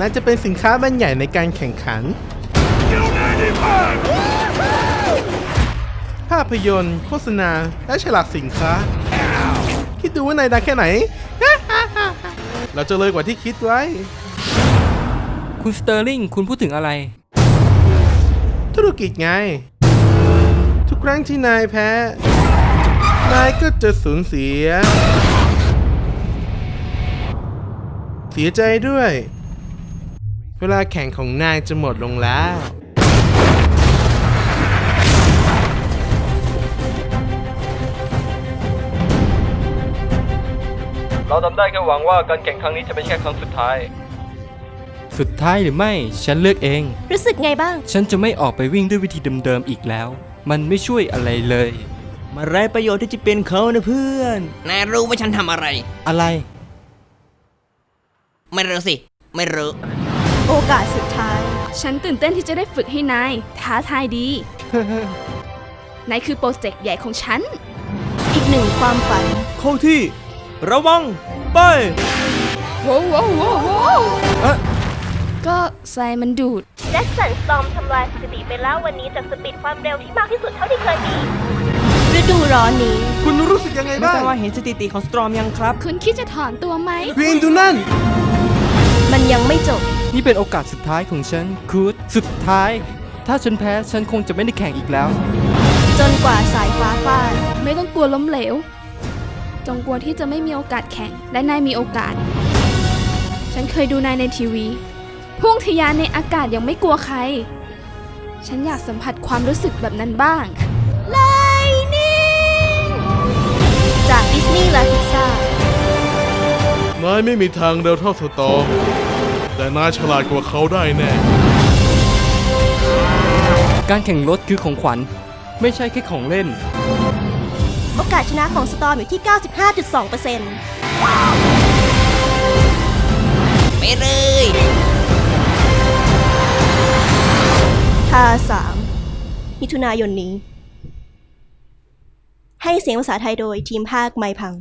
น่าจะเป็นสินค้าแบรนด์ใหญ่ในการแข่งขัน ภาพยนตร์ โฆษณา และฉลากสินค้า คิดดูว่านายดังแค่ไหน เราจะเลยกว่าที่คิดไว้ คุณสเตอร์ลิง คุณพูดถึงอะไร ธุรกิจไง ทุกครั้งที่นายแพ้ นายก็จะสูญเสีย เสียใจด้วย เวลาแข่งของนายจะหมดลงแล้ว เราทำได้แค่หวังว่าการแข่งครั้งนี้จะเป็นแค่ครั้งสุดท้าย สุดท้ายหรือไม่ ฉันเลือกเอง รู้สึกไงบ้าง ฉันจะไม่ออกไปวิ่งด้วยวิธีเดิมๆอีกแล้ว มันไม่ช่วยอะไรเลย มาไรประโยชน์ที่จะเป็นเขานะเพื่อน นายรู้ว่าฉันทำอะไร อะไร ไม่รู้สิ ไม่รู้ โอกาสสุดท้าย ฉันตื่นเต้นที่จะได้ฝึกให้นาย ท้าทายดี นายคือโปรเจกต์ใหญ่ของฉัน อีกหนึ่งความฝัน เข้าที่ ระวัง ไปว้าวว้าวว้าวว้าวเอ๊ะก็ทรายมันดูด แจ็คสันสตอมทำลายสถิติไปแล้ววันนี้จากสปีดความเร็วที่มากที่สุดเท่าที่เคยมีฤดูร้อนนี้ คุณรู้สึกยังไงไม่บ้าทงราบว่าเห็นสถิติของสตรอมยังครับ คุณคิดจะถอนตัวไหม ควีนดูนั่น มันยังไม่จบ นี่เป็นโอกาสสุดท้ายของฉันคูดสุดท้าย ถ้าฉันแพ้ฉันคงจะไม่ได้แข่งอีกแล้ว จนกว่าสายฟ้าฟาดไม่ต้องกลัวล้มเหลว จงกลัวที่จะไม่มีโอกาสแข่งและนายมีโอกาส ฉันเคยดูนายในทีวี พุ่งทะยานในอากาศยังไม่กลัวใคร ฉันอยากสัมผัสความรู้สึกแบบนั้นบ้างไลนิ่งจากดิสนีย์และพิซซ่านายไม่มีทางเร็วเท่าสตอม แต่นายฉลาดกว่าเขาได้แน่ การแข่งรถคือของขวัญ ไม่ใช่แค่ของเล่น โอกาสชนะของสตอมอยู่ที่ 95.2%ไปเลยท่า3มิถุนายนนี้ ให้เสียงภาษาไทยโดยทีมภาคไมพัง